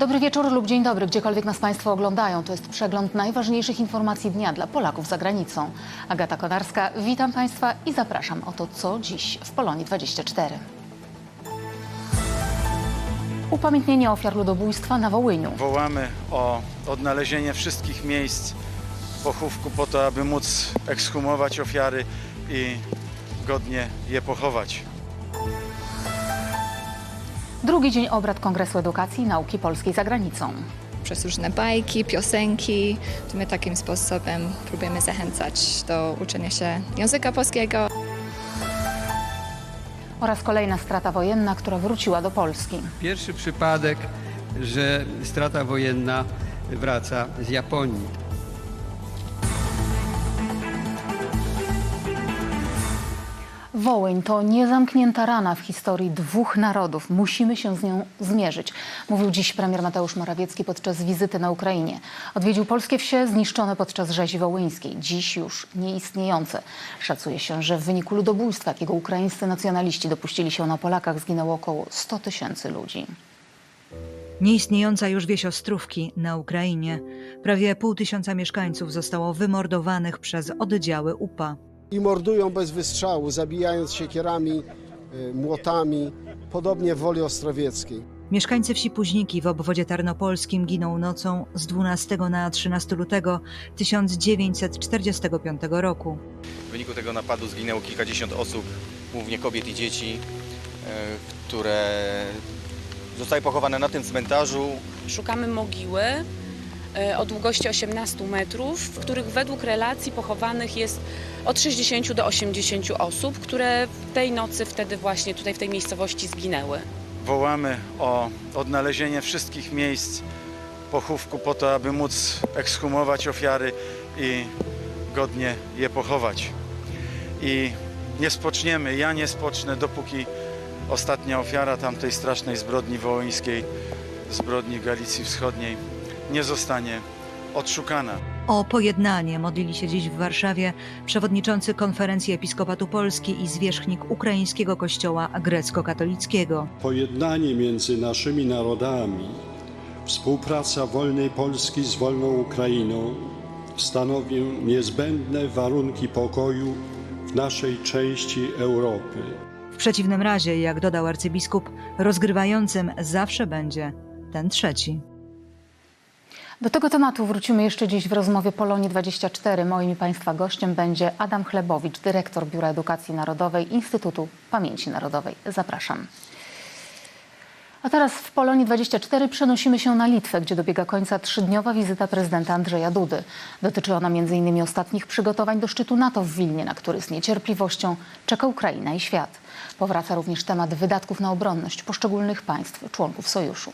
Dobry wieczór lub dzień dobry, gdziekolwiek nas Państwo oglądają. To jest przegląd najważniejszych informacji dnia dla Polaków za granicą. Agata Konarska, witam Państwa i zapraszam o to, co dziś w Polonii 24. Upamiętnienie ofiar ludobójstwa na Wołyniu. Wołamy o odnalezienie wszystkich miejsc pochówku po to, aby móc ekshumować ofiary i godnie je pochować. Drugi dzień obrad Kongresu Edukacji i Nauki Polskiej za granicą. przez różne bajki, piosenki. To my takim sposobem próbujemy zachęcać do uczenia się języka polskiego. Oraz kolejna strata wojenna, która wróciła do Polski. Pierwszy przypadek, że strata wojenna wraca z Japonii. Wołyń to niezamknięta rana w historii dwóch narodów. Musimy się z nią zmierzyć, mówił dziś premier Mateusz Morawiecki podczas wizyty na Ukrainie. Odwiedził polskie wsie zniszczone podczas rzezi wołyńskiej, dziś już nieistniejące. Szacuje się, że w wyniku ludobójstwa, jakiego ukraińscy nacjonaliści dopuścili się na Polakach, zginęło około 100 tysięcy ludzi. Nieistniejąca już wieś Ostrówki na Ukrainie. Prawie pół tysiąca mieszkańców zostało wymordowanych przez oddziały UPA. I mordują bez wystrzału, zabijając siekierami, y, młotami, podobnie w Woli Ostrowieckiej. Mieszkańcy wsi Późniki w obwodzie tarnopolskim giną nocą z 12 na 13 lutego 1945 roku. W wyniku tego napadu zginęło kilkadziesiąt osób, głównie kobiet i dzieci, e, które zostały pochowane na tym cmentarzu. Szukamy mogiły e, o długości 18 metrów, w których według relacji pochowanych jest od 60 do 80 osób, które tej nocy wtedy właśnie tutaj w tej miejscowości zginęły. Wołamy o odnalezienie wszystkich miejsc pochówku po to, aby móc ekshumować ofiary i godnie je pochować. I nie spoczniemy, ja nie spocznę, dopóki ostatnia ofiara tamtej strasznej zbrodni wołyńskiej, zbrodni Galicji Wschodniej, nie zostanie odszukana. O pojednanie modlili się dziś w Warszawie przewodniczący Konferencji Episkopatu Polski i zwierzchnik Ukraińskiego Kościoła Grecko-Katolickiego. Pojednanie między naszymi narodami, współpraca wolnej Polski z wolną Ukrainą stanowią niezbędne warunki pokoju w naszej części Europy. W przeciwnym razie, jak dodał arcybiskup, rozgrywającym zawsze będzie ten trzeci. Do tego tematu wrócimy jeszcze dziś w rozmowie Polonii 24. Moim i Państwa gościem będzie Adam Chlebowicz, dyrektor Biura Edukacji Narodowej Instytutu Pamięci Narodowej. Zapraszam. A teraz w Polonii 24 przenosimy się na Litwę, gdzie dobiega końca trzydniowa wizyta prezydenta Andrzeja Dudy. Dotyczy ona m.in. ostatnich przygotowań do szczytu NATO w Wilnie, na który z niecierpliwością czeka Ukraina i świat. Powraca również temat wydatków na obronność poszczególnych państw, członków sojuszu.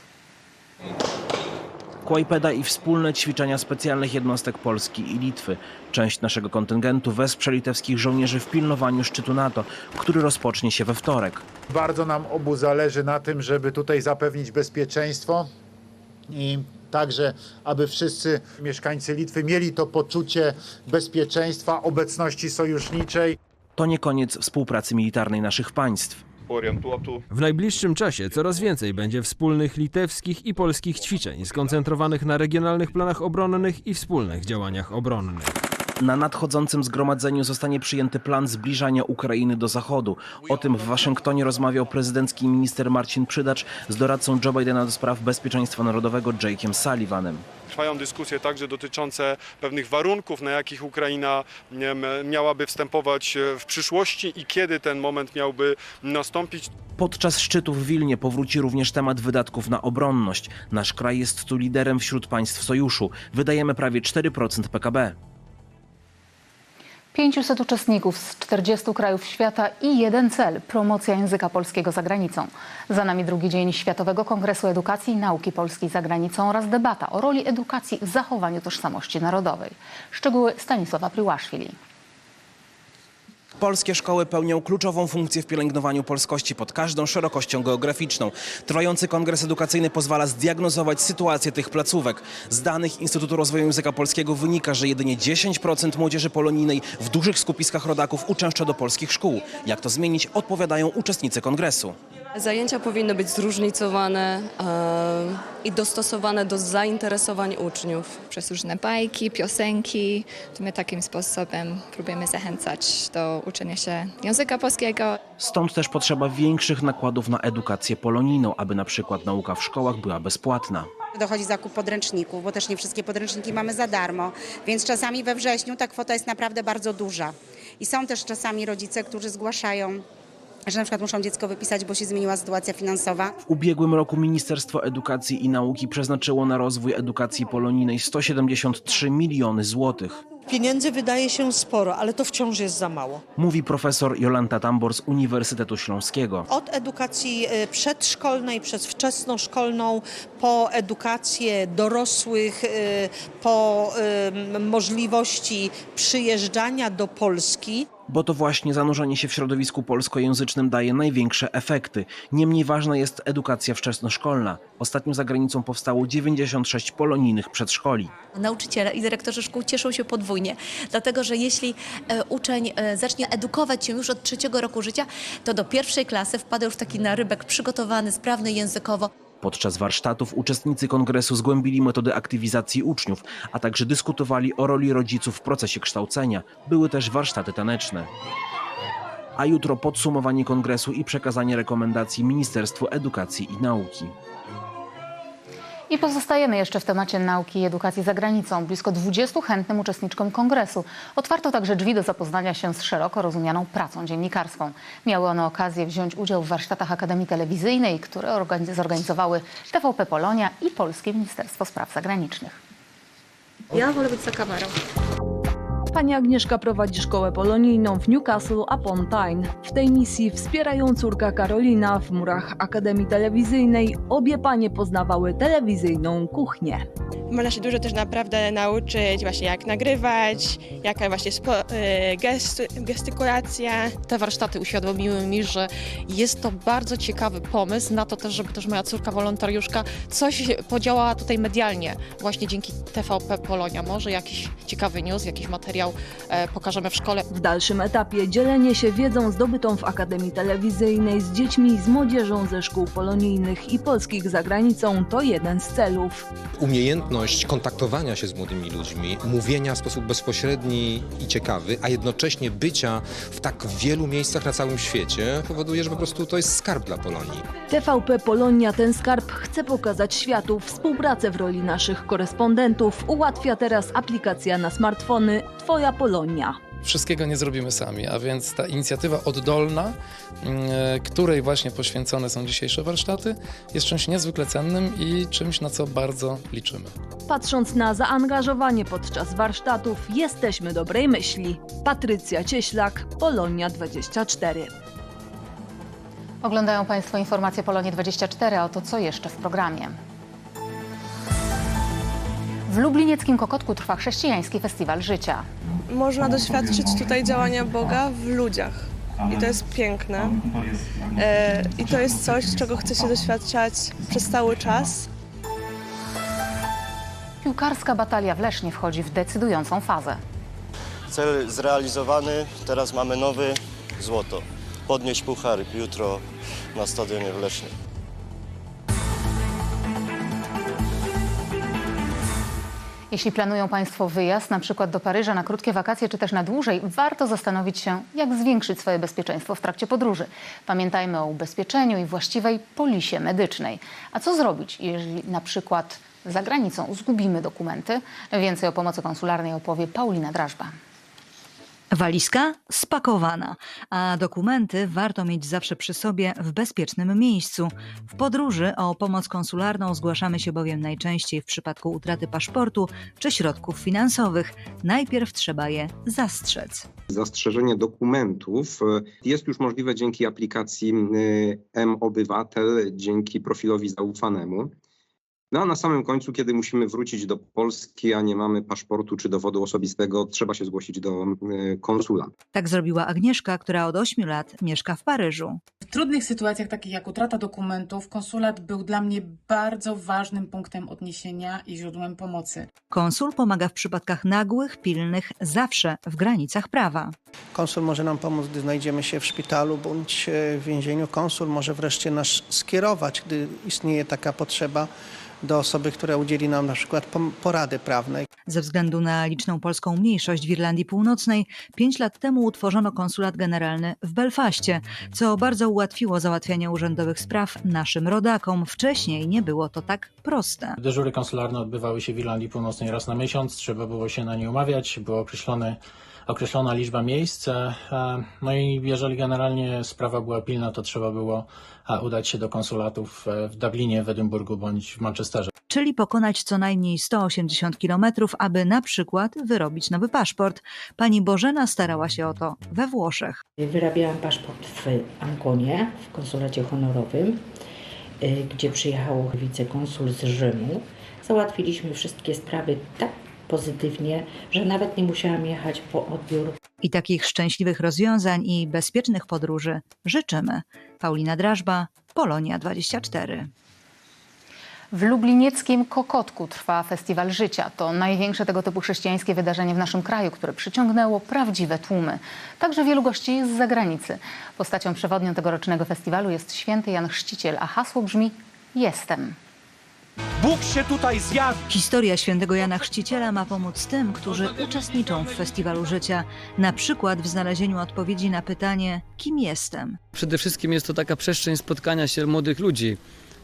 Kłajpeda i wspólne ćwiczenia specjalnych jednostek Polski i Litwy. Część naszego kontyngentu wesprze litewskich żołnierzy w pilnowaniu szczytu NATO, który rozpocznie się we wtorek. Bardzo nam obu zależy na tym, żeby tutaj zapewnić bezpieczeństwo i także, aby wszyscy mieszkańcy Litwy mieli to poczucie bezpieczeństwa, obecności sojuszniczej. To nie koniec współpracy militarnej naszych państw. W najbliższym czasie coraz więcej będzie wspólnych litewskich i polskich ćwiczeń skoncentrowanych na regionalnych planach obronnych i wspólnych działaniach obronnych. Na nadchodzącym zgromadzeniu zostanie przyjęty plan zbliżania Ukrainy do Zachodu. O tym w Waszyngtonie rozmawiał prezydencki minister Marcin Przydacz z doradcą Joe Bidena do spraw bezpieczeństwa narodowego Jake'em Sullivanem. Trwają dyskusje także dotyczące pewnych warunków, na jakich Ukraina miałaby wstępować w przyszłości i kiedy ten moment miałby nastąpić. Podczas szczytu w Wilnie powróci również temat wydatków na obronność. Nasz kraj jest tu liderem wśród państw sojuszu. Wydajemy prawie 4% PKB. 500 uczestników z 40 krajów świata i jeden cel promocja języka polskiego za granicą. Za nami drugi dzień Światowego Kongresu Edukacji i Nauki Polskiej za granicą oraz debata o roli edukacji w zachowaniu tożsamości narodowej. Szczegóły Stanisława Priłaszwili. Polskie szkoły pełnią kluczową funkcję w pielęgnowaniu polskości pod każdą szerokością geograficzną. Trwający kongres edukacyjny pozwala zdiagnozować sytuację tych placówek. Z danych Instytutu Rozwoju Języka Polskiego wynika, że jedynie 10% młodzieży polonijnej w dużych skupiskach rodaków uczęszcza do polskich szkół. Jak to zmienić, odpowiadają uczestnicy kongresu. Zajęcia powinny być zróżnicowane e, i dostosowane do zainteresowań uczniów. Przez różne bajki, piosenki, to my takim sposobem próbujemy zachęcać do uczenia się języka polskiego. Stąd też potrzeba większych nakładów na edukację polonijną, aby na przykład nauka w szkołach była bezpłatna. Dochodzi zakup podręczników, bo też nie wszystkie podręczniki mamy za darmo, więc czasami we wrześniu ta kwota jest naprawdę bardzo duża. I są też czasami rodzice, którzy zgłaszają, że na przykład muszą dziecko wypisać, bo się zmieniła sytuacja finansowa. W ubiegłym roku Ministerstwo Edukacji i Nauki przeznaczyło na rozwój edukacji polonijnej 173 miliony złotych. Pieniędzy wydaje się sporo, ale to wciąż jest za mało. Mówi profesor Jolanta Tambor z Uniwersytetu Śląskiego. Od edukacji e, przedszkolnej, przez wczesnoszkolną, po edukację dorosłych, e, po e, możliwości przyjeżdżania do Polski. Bo to właśnie zanurzenie się w środowisku polskojęzycznym daje największe efekty. Niemniej ważna jest edukacja wczesnoszkolna. Ostatnio za granicą powstało 96 polonijnych przedszkoli. Nauczyciele i dyrektorzy szkół cieszą się podwójnie, dlatego że jeśli e, uczeń e, zacznie edukować się już od trzeciego roku życia, to do pierwszej klasy wpada już taki narybek przygotowany, sprawny językowo. Podczas warsztatów uczestnicy kongresu zgłębili metody aktywizacji uczniów, a także dyskutowali o roli rodziców w procesie kształcenia. Były też warsztaty taneczne. A jutro podsumowanie kongresu i przekazanie rekomendacji Ministerstwu Edukacji i Nauki. I pozostajemy jeszcze w temacie nauki i edukacji za granicą. Blisko 20 chętnym uczestniczkom kongresu otwarto także drzwi do zapoznania się z szeroko rozumianą pracą dziennikarską. Miały one okazję wziąć udział w warsztatach Akademii Telewizyjnej, które organiz- zorganizowały TVP Polonia i Polskie Ministerstwo Spraw Zagranicznych. Ja wolę być za kamerą. Pani Agnieszka prowadzi szkołę polonijną w Newcastle upon Tyne. W tej misji wspierają córka Karolina w murach Akademii Telewizyjnej. Obie panie poznawały telewizyjną kuchnię. Można się dużo też naprawdę nauczyć właśnie jak nagrywać, jaka właśnie spo, y, gesty, gestykulacja. Te warsztaty uświadomiły mi, że jest to bardzo ciekawy pomysł na to też, żeby też moja córka wolontariuszka coś podziałała tutaj medialnie, właśnie dzięki TVP Polonia. Może jakiś ciekawy news, jakiś materiał e, pokażemy w szkole. W dalszym etapie dzielenie się wiedzą zdobytą w Akademii Telewizyjnej z dziećmi i z młodzieżą ze szkół polonijnych i polskich za granicą to jeden z celów. umiejętność kontaktowania się z młodymi ludźmi, mówienia w sposób bezpośredni i ciekawy, a jednocześnie bycia w tak wielu miejscach na całym świecie powoduje, że po prostu to jest skarb dla Polonii. TVP Polonia ten skarb chce pokazać światu. Współpracę w roli naszych korespondentów ułatwia teraz aplikacja na smartfony Twoja Polonia. Wszystkiego nie zrobimy sami, a więc ta inicjatywa oddolna, mm, e, której właśnie poświęcone są dzisiejsze warsztaty, jest czymś niezwykle cennym i czymś, na co bardzo liczymy. Patrząc na zaangażowanie podczas warsztatów, jesteśmy dobrej myśli. Patrycja Cieślak, Polonia 24. Oglądają Państwo informacje Polonie 24, a oto co jeszcze w programie. W lublinieckim Kokotku trwa chrześcijański festiwal życia. Można doświadczyć tutaj działania Boga w ludziach. I to jest piękne. E, I to jest coś, czego chce się doświadczać przez cały czas. Piłkarska batalia w Lesznie wchodzi w decydującą fazę. Cel zrealizowany, teraz mamy nowy złoto. Podnieść puchar jutro na stadionie w Lesznie. Jeśli planują Państwo wyjazd, na przykład do Paryża na krótkie wakacje czy też na dłużej, warto zastanowić się, jak zwiększyć swoje bezpieczeństwo w trakcie podróży. Pamiętajmy o ubezpieczeniu i właściwej polisie medycznej. A co zrobić, jeżeli na przykład za granicą zgubimy dokumenty? Więcej o pomocy konsularnej opowie Paulina Drażba. Walizka spakowana, a dokumenty warto mieć zawsze przy sobie w bezpiecznym miejscu. W podróży o pomoc konsularną zgłaszamy się bowiem najczęściej w przypadku utraty paszportu czy środków finansowych. Najpierw trzeba je zastrzec. Zastrzeżenie dokumentów e, jest już możliwe dzięki aplikacji e, M-Obywatel, dzięki profilowi zaufanemu. No a na samym końcu, kiedy musimy wrócić do Polski, a nie mamy paszportu czy dowodu osobistego, trzeba się zgłosić do e, konsula. Tak zrobiła Agnieszka, która od 8 lat mieszka w Paryżu. W trudnych sytuacjach, takich jak utrata dokumentów, konsulat był dla mnie bardzo ważnym punktem odniesienia i źródłem pomocy. Konsul pomaga w przypadkach nagłych, pilnych, zawsze w granicach prawa. Konsul może nam pomóc, gdy znajdziemy się w szpitalu bądź e, w więzieniu. Konsul może wreszcie nas skierować, gdy istnieje taka potrzeba do osoby, która udzieli nam na przykład porady prawnej. Ze względu na liczną polską mniejszość w Irlandii Północnej, pięć lat temu utworzono konsulat generalny w Belfaście, co bardzo ułatwiło załatwianie urzędowych spraw naszym rodakom. Wcześniej nie było to tak proste. Dyżury konsularne odbywały się w Irlandii Północnej raz na miesiąc, trzeba było się na nie umawiać, była określony, określona liczba miejsc. e, No i jeżeli generalnie sprawa była pilna, to trzeba było e, udać się do konsulatów e, w Dublinie, w Edynburgu bądź w Manchesterze. Czyli pokonać co najmniej 180 kilometrów, aby na przykład wyrobić nowy paszport. Pani Bożena starała się o to we Włoszech. Wyrabiałam paszport w Anconie, w konsulacie honorowym, gdzie przyjechał wicekonsul z Rzymu. Załatwiliśmy wszystkie sprawy tak pozytywnie, że nawet nie musiałam jechać po odbiór. I takich szczęśliwych rozwiązań i bezpiecznych podróży życzymy. Paulina Drażba, Polonia 24. W lublinieckim Kokotku trwa Festiwal Życia. To największe tego typu chrześcijańskie wydarzenie w naszym kraju, które przyciągnęło prawdziwe tłumy. Także wielu gości z zagranicy. Postacią przewodnią tegorocznego festiwalu jest święty Jan Chrzciciel, a hasło brzmi Jestem. Bóg się tutaj zjawi. Historia świętego Jana Chrzciciela ma pomóc tym, którzy uczestniczą w Festiwalu Życia, na przykład w znalezieniu odpowiedzi na pytanie, kim jestem. Przede wszystkim jest to taka przestrzeń spotkania się młodych ludzi.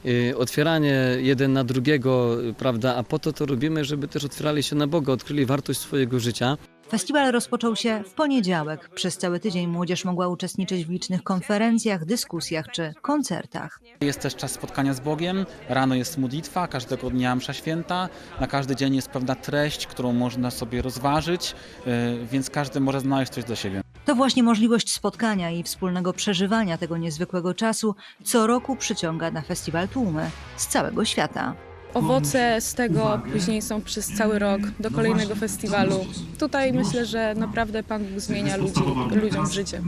y, Otwieranie jeden na drugiego, y, prawda? A po to to robimy, żeby też otwierali się na Boga, odkryli wartość swojego życia. Festiwal rozpoczął się w poniedziałek. Przez cały tydzień młodzież mogła uczestniczyć w licznych konferencjach, dyskusjach czy koncertach. Jest też czas spotkania z Bogiem, rano jest modlitwa, każdego dnia msza święta, na każdy dzień jest pewna treść, którą można sobie rozważyć, y, więc każdy może znaleźć coś dla siebie. To właśnie możliwość spotkania i wspólnego przeżywania tego niezwykłego czasu co roku przyciąga na festiwal tłumy z całego świata. Owoce z tego później są przez cały rok do kolejnego festiwalu. Tutaj myślę, że naprawdę Pan Bóg zmienia ludzi, ludziom życie.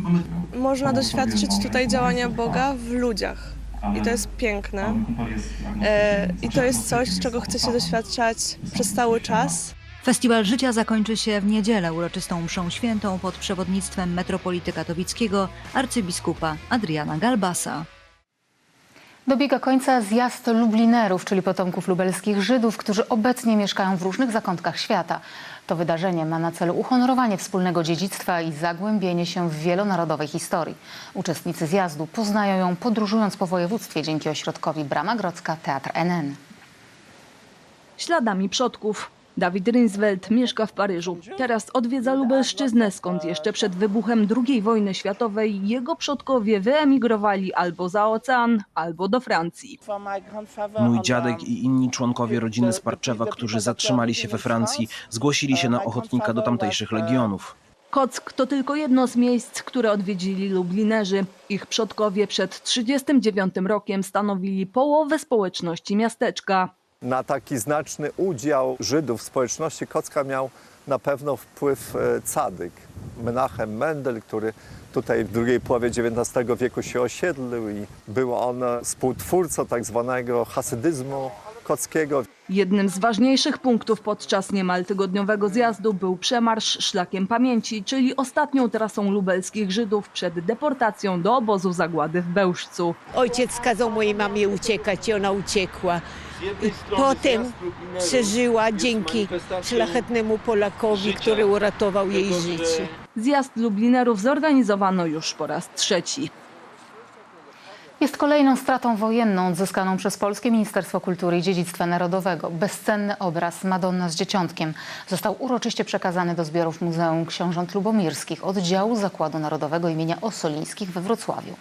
Można doświadczyć tutaj działania Boga w ludziach. I to jest piękne. E, I to jest coś, czego chce się doświadczać przez cały czas. Festiwal Życia zakończy się w niedzielę uroczystą mszą świętą pod przewodnictwem metropolity katowickiego arcybiskupa Adriana Galbasa. Dobiega końca zjazd Lublinerów, czyli potomków lubelskich Żydów, którzy obecnie mieszkają w różnych zakątkach świata. To wydarzenie ma na celu uhonorowanie wspólnego dziedzictwa i zagłębienie się w wielonarodowej historii. Uczestnicy zjazdu poznają ją podróżując po województwie dzięki ośrodkowi Brama Grodzka Teatr NN. Śladami przodków. Dawid Rinsfeld mieszka w Paryżu. Teraz odwiedza Lubelszczyznę, skąd jeszcze przed wybuchem II wojny światowej jego przodkowie wyemigrowali albo za ocean, albo do Francji. Mój dziadek i inni członkowie rodziny z Parczewa, którzy zatrzymali się we Francji, zgłosili się na ochotnika do tamtejszych legionów. Kock to tylko jedno z miejsc, które odwiedzili Lublinerzy. Ich przodkowie przed 1939 rokiem stanowili połowę społeczności miasteczka. Na taki znaczny udział Żydów w społeczności Kocka miał na pewno wpływ e, cadyk, Menachem Mendel, który tutaj w drugiej połowie XIX wieku się osiedlił i był on współtwórcą tak zwanego hasydyzmu kockiego. Jednym z ważniejszych punktów podczas niemal tygodniowego zjazdu był przemarsz Szlakiem Pamięci, czyli ostatnią trasą lubelskich Żydów przed deportacją do obozu zagłady w Bełżcu. Ojciec kazał mojej mamie uciekać i ona uciekła. I potem przeżyła dzięki szlachetnemu Polakowi, który uratował jej życie. Zjazd Lublinerów zorganizowano już po raz trzeci. Jest kolejną stratą wojenną odzyskaną przez Polskie Ministerstwo Kultury i Dziedzictwa Narodowego. Bezcenny obraz Madonna z Dzieciątkiem został uroczyście przekazany do zbiorów Muzeum Książąt Lubomirskich oddziału Zakładu Narodowego imienia Ossolińskich we Wrocławiu.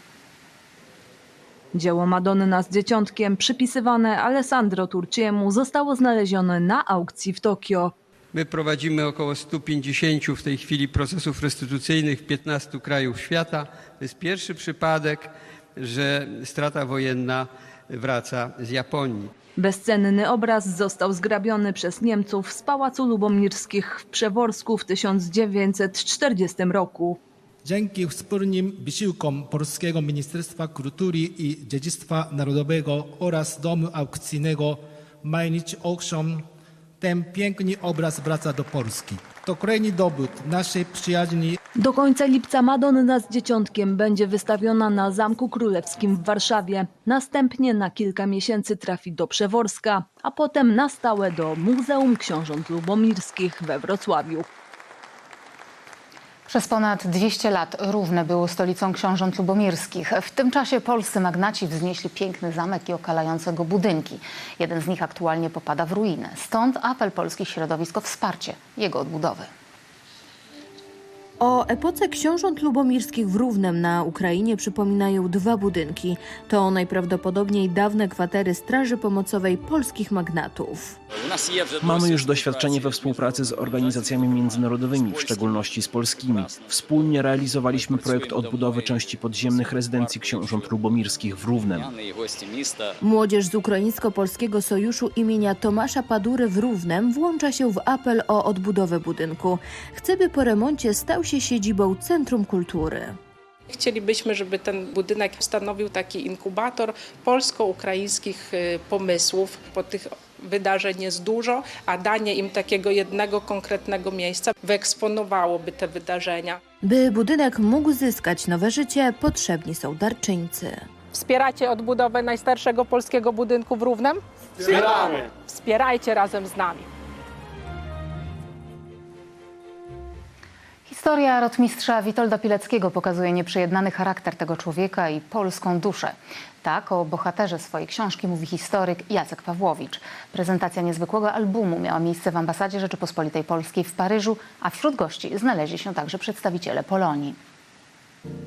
Dzieło Madonna z Dzieciątkiem przypisywane Alessandro Turciemu zostało znalezione na aukcji w Tokio. My prowadzimy około 150 w tej chwili procesów restytucyjnych w 15 krajów świata. To jest pierwszy przypadek, że strata wojenna wraca z Japonii. Bezcenny obraz został zgrabiony przez Niemców z Pałacu Lubomirskich w Przeworsku w 1940 roku. Dzięki wspólnym wysiłkom Polskiego Ministerstwa Kultury i Dziedzictwa Narodowego oraz Domu Aukcyjnego 毎日 Auction ten piękny obraz wraca do Polski. To kolejny dowód naszej przyjaźni Do końca lipca Madonna z Dzieciątkiem będzie wystawiona na Zamku Królewskim w Warszawie. Następnie na kilka miesięcy trafi do Przeworska, a potem na stałe do Muzeum Książąt Lubomirskich we Wrocławiu. Przez ponad 200 lat Równe było stolicą książąt lubomirskich. W tym czasie polscy magnaci wznieśli piękny zamek i okalające go budynki. Jeden z nich aktualnie popada w ruinę. Stąd apel polskich środowisk o wsparcie jego odbudowy. O epoce książąt lubomirskich w Równem na Ukrainie przypominają dwa budynki. To najprawdopodobniej dawne kwatery Straży Pomocowej polskich magnatów. Mamy już doświadczenie we współpracy z organizacjami międzynarodowymi, w szczególności z polskimi. Wspólnie realizowaliśmy projekt odbudowy części podziemnych rezydencji książąt lubomirskich w Równem. Młodzież z Ukraińsko-Polskiego Sojuszu imienia Tomasza Padury w Równem włącza się w apel o odbudowę budynku. Chce, by po remoncie stał się siedzibą Centrum Kultury. Chcielibyśmy, żeby ten budynek stanowił taki inkubator polsko-ukraińskich y, pomysłów. Po tych wydarzeń jest dużo, a danie im takiego jednego konkretnego miejsca wyeksponowałoby te wydarzenia. By budynek mógł zyskać nowe życie, potrzebni są darczyńcy. Wspieracie odbudowę najstarszego polskiego budynku w Równem? Wspieramy! Wspierajcie razem z nami. Historia rotmistrza Witolda Pileckiego pokazuje nieprzejednany charakter tego człowieka i polską duszę. Tak o bohaterze swojej książki mówi historyk Jacek Pawłowicz. Prezentacja niezwykłego albumu miała miejsce w ambasadzie Rzeczypospolitej Polskiej w Paryżu, a wśród gości znaleźli się także przedstawiciele Polonii.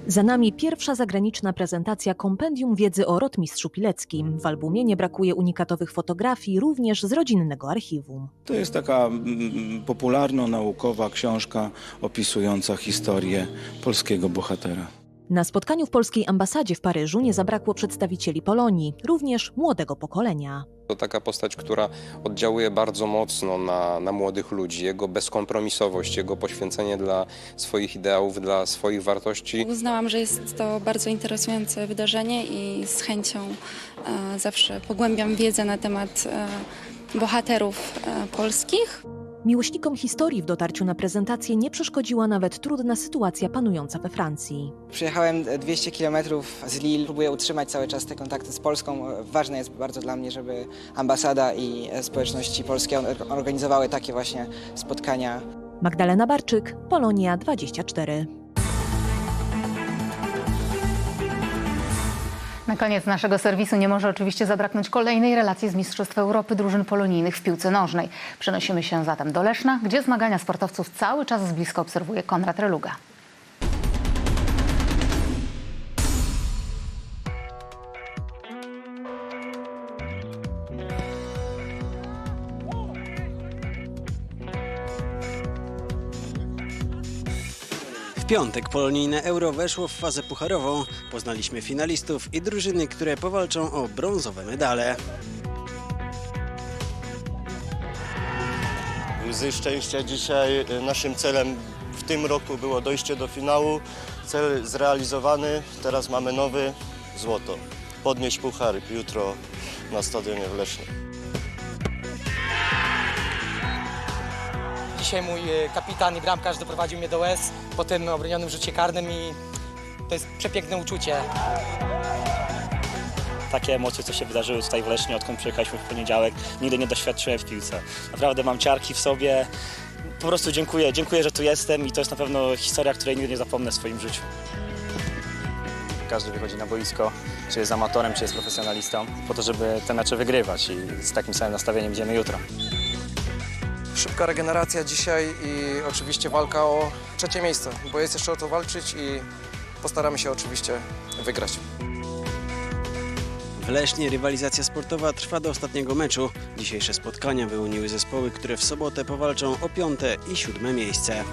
Za nami pierwsza zagraniczna prezentacja kompendium wiedzy o rotmistrzu Pileckim. W albumie nie brakuje unikatowych fotografii, również z rodzinnego archiwum. To jest taka mm, popularno-naukowa książka opisująca historię polskiego bohatera. Na spotkaniu w polskiej ambasadzie w Paryżu nie zabrakło przedstawicieli Polonii, również młodego pokolenia. To taka postać, która oddziałuje bardzo mocno na, na młodych ludzi. Jego bezkompromisowość, jego poświęcenie dla swoich ideałów, dla swoich wartości. Uznałam, że jest to bardzo interesujące wydarzenie i z chęcią e, zawsze pogłębiam wiedzę na temat e, bohaterów e, polskich. Miłośnikom historii w dotarciu na prezentację nie przeszkodziła nawet trudna sytuacja panująca we Francji. Przyjechałem 200 km z Lille, próbuję utrzymać cały czas te kontakty z Polską. Ważne jest bardzo dla mnie, żeby ambasada i społeczności polskie organizowały takie właśnie spotkania. Magdalena Barczyk, Polonia 24. Na koniec naszego serwisu nie może oczywiście zabraknąć kolejnej relacji z Mistrzostw Europy drużyn polonijnych w piłce nożnej. Przenosimy się zatem do Leszna, gdzie zmagania sportowców cały czas z bliska obserwuje Konrad Reluga. Piątek polonijne Euro weszło w fazę pucharową. Poznaliśmy finalistów i drużyny, które powalczą o brązowe medale. Łzy szczęścia dzisiaj. Naszym celem w tym roku było dojście do finału. Cel zrealizowany. Teraz mamy nowy złoto. Podnieść puchar jutro na stadionie w Lesznie. Dzisiaj mój e, kapitan i bramkarz doprowadził mnie do łez po tym obronionym rzucie karnym i to jest przepiękne uczucie. Takie emocje, co się wydarzyły tutaj w Lesznie, odkąd przyjechaliśmy w poniedziałek, nigdy nie doświadczyłem w piłce. Naprawdę mam ciarki w sobie. Po prostu dziękuję, dziękuję, że tu jestem i to jest na pewno historia, której nigdy nie zapomnę w swoim życiu. Każdy wychodzi na boisko, czy jest amatorem, czy jest profesjonalistą, po to, żeby te mecze wygrywać i z takim samym nastawieniem idziemy jutro. Szybka regeneracja dzisiaj i oczywiście walka o trzecie miejsce, bo jest jeszcze o to walczyć i postaramy się oczywiście wygrać. W Lesznie rywalizacja sportowa trwa do ostatniego meczu. Dzisiejsze spotkania wyłoniły zespoły, które w sobotę powalczą o piąte i siódme miejsce.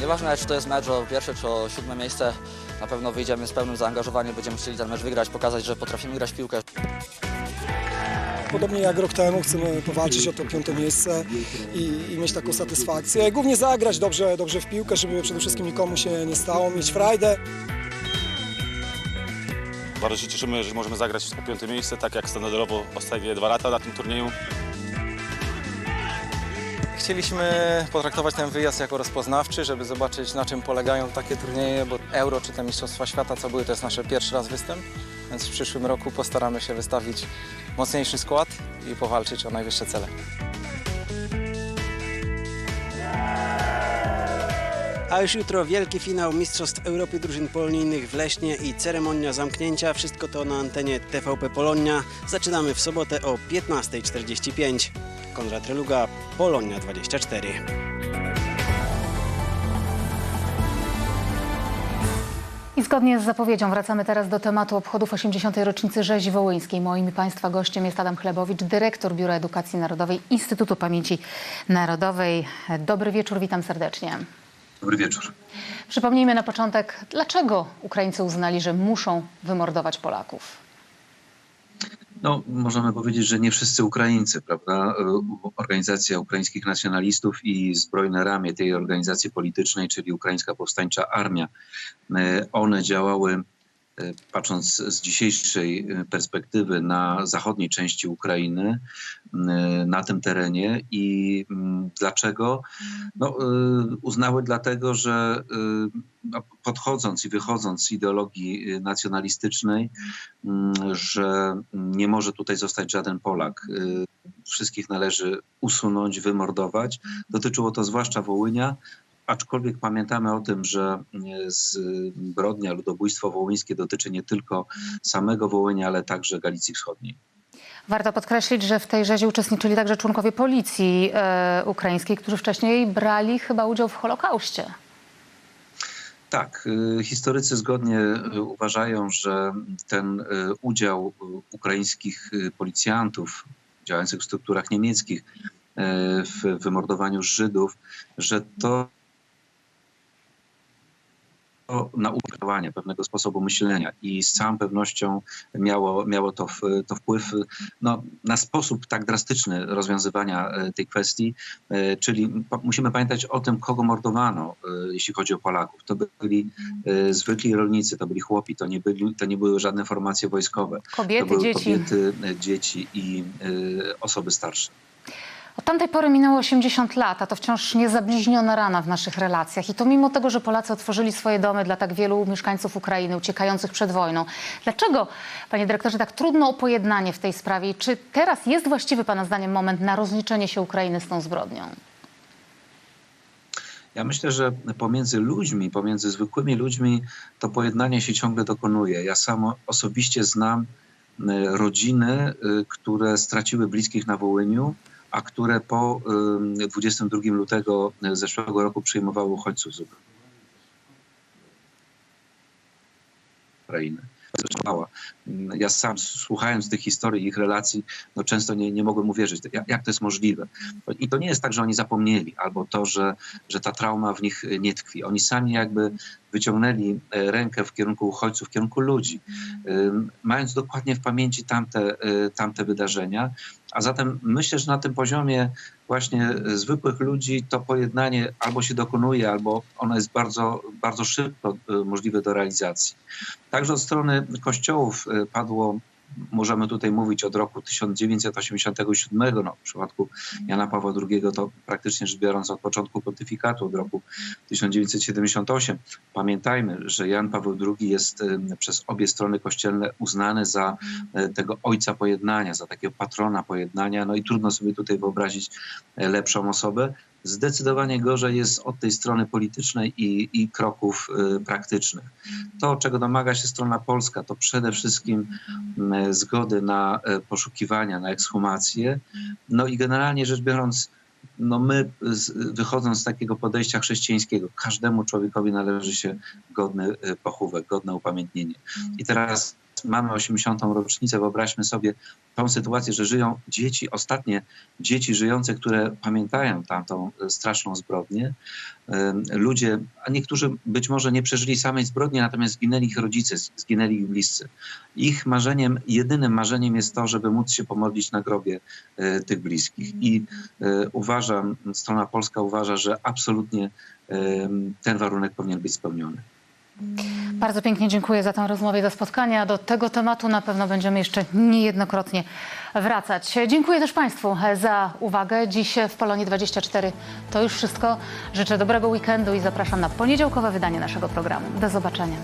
Nieważne, czy to jest mecz o pierwsze czy o siódme miejsce, na pewno wyjdziemy z pełnym zaangażowaniem, będziemy chcieli ten mecz wygrać, pokazać, że potrafimy grać w piłkę. Podobnie jak rok temu chcemy powalczyć o to piąte miejsce i, i mieć taką satysfakcję. Głównie zagrać dobrze, dobrze w piłkę, żeby przede wszystkim nikomu się nie stało, mieć frajdę. Bardzo się cieszymy, że możemy zagrać o piąte miejsce, tak jak standardowo ostatnie dwa lata na tym turnieju. Chcieliśmy potraktować ten wyjazd jako rozpoznawczy, żeby zobaczyć na czym polegają takie turnieje, bo Euro czy te Mistrzostwa Świata, co były, to jest nasz pierwszy raz występ, więc w przyszłym roku postaramy się wystawić mocniejszy skład i powalczyć o najwyższe cele. A już jutro wielki finał Mistrzostw Europy Drużyn Polonijnych w Leśnie i ceremonia zamknięcia. Wszystko to na antenie TVP Polonia. Zaczynamy w sobotę o 15.45. Konrad Reluga, Polonia 24. I zgodnie z zapowiedzią wracamy teraz do tematu obchodów 80. rocznicy rzezi wołyńskiej. Moim Państwa gościem jest Adam Chlebowicz, dyrektor Biura Edukacji Narodowej Instytutu Pamięci Narodowej. Dobry wieczór, witam serdecznie. Dobry wieczór. Przypomnijmy na początek, dlaczego Ukraińcy uznali, że muszą wymordować Polaków? No, możemy powiedzieć, że nie wszyscy Ukraińcy, prawda? Organizacja ukraińskich nacjonalistów i zbrojne ramię tej organizacji politycznej, czyli Ukraińska Powstańcza Armia, one działały, patrząc z dzisiejszej perspektywy, na zachodniej części Ukrainy, na tym terenie. I dlaczego? No, uznały dlatego, że no, podchodząc i wychodząc z ideologii nacjonalistycznej, że nie może tutaj zostać żaden Polak. Wszystkich należy usunąć, wymordować. Dotyczyło to zwłaszcza Wołynia, aczkolwiek pamiętamy o tym, że zbrodnia, ludobójstwo wołyńskie dotyczy nie tylko samego Wołynia, ale także Galicji Wschodniej. Warto podkreślić, że w tej rzezi uczestniczyli także członkowie policji e, ukraińskiej, którzy wcześniej brali chyba udział w Holokauście. Tak, historycy zgodnie uważają, że ten udział ukraińskich policjantów działających w strukturach niemieckich w wymordowaniu Żydów, że to nauczanie pewnego sposobu myślenia i z całą pewnością miało, miało to, w, to wpływ no, na sposób tak drastyczny rozwiązywania tej kwestii, czyli musimy pamiętać o tym, kogo mordowano, jeśli chodzi o Polaków. To byli zwykli rolnicy, to byli chłopi, to nie, byli, to nie były żadne formacje wojskowe. Kobiety, to były dzieci. kobiety, dzieci i osoby starsze. Od tamtej pory minęło 80 lat, a to wciąż niezabliźniona rana w naszych relacjach. I to mimo tego, że Polacy otworzyli swoje domy dla tak wielu mieszkańców Ukrainy uciekających przed wojną. Dlaczego, panie dyrektorze, tak trudno o pojednanie w tej sprawie? I czy teraz jest właściwy pana zdaniem moment na rozliczenie się Ukrainy z tą zbrodnią? Ja myślę, że pomiędzy ludźmi, pomiędzy zwykłymi ludźmi to pojednanie się ciągle dokonuje. Ja sam osobiście znam rodziny, które straciły bliskich na Wołyniu, a które po 22 lutego zeszłego roku przyjmowały uchodźców z Ukrainy. Ja sam słuchając tych historii, ich relacji, no często nie, nie mogłem uwierzyć, jak, jak to jest możliwe. I to nie jest tak, że oni zapomnieli, albo to, że, że ta trauma w nich nie tkwi. Oni sami jakby wyciągnęli rękę w kierunku uchodźców, w kierunku ludzi, mając dokładnie w pamięci tamte, tamte wydarzenia. A zatem myślę, że na tym poziomie właśnie zwykłych ludzi to pojednanie albo się dokonuje, albo ono jest bardzo, bardzo szybko możliwe do realizacji. Także od strony kościołów padło możemy tutaj mówić od roku 1987, no, w przypadku Jana Pawła II to praktycznie rzecz biorąc od początku pontyfikatu, od roku 1978. Pamiętajmy, że Jan Paweł II jest przez obie strony kościelne uznany za tego ojca pojednania, za takiego patrona pojednania, no i trudno sobie tutaj wyobrazić lepszą osobę. Zdecydowanie gorzej jest od tej strony politycznej i, i kroków y, praktycznych. To, czego domaga się strona polska, to przede wszystkim zgody na y, poszukiwania, na ekshumację. No i generalnie rzecz biorąc, no my wychodząc z takiego podejścia chrześcijańskiego, każdemu człowiekowi należy się godny pochówek, godne upamiętnienie. I teraz mamy 80. rocznicę, wyobraźmy sobie tą sytuację, że żyją dzieci, ostatnie dzieci żyjące, które pamiętają tamtą e, straszną zbrodnię. E, Ludzie, a niektórzy być może nie przeżyli samej zbrodni, natomiast zginęli ich rodzice, zginęli ich bliscy. Ich marzeniem, jedynym marzeniem jest to, żeby móc się pomodlić na grobie e, tych bliskich. I uważam, strona polska uważa, że absolutnie ten warunek powinien być spełniony. Bardzo pięknie dziękuję za tę rozmowę i za spotkanie. Do tego tematu na pewno będziemy jeszcze niejednokrotnie wracać. Dziękuję też Państwu za uwagę. Dziś w Polonii 24 to już wszystko. Życzę dobrego weekendu i zapraszam na poniedziałkowe wydanie naszego programu. Do zobaczenia.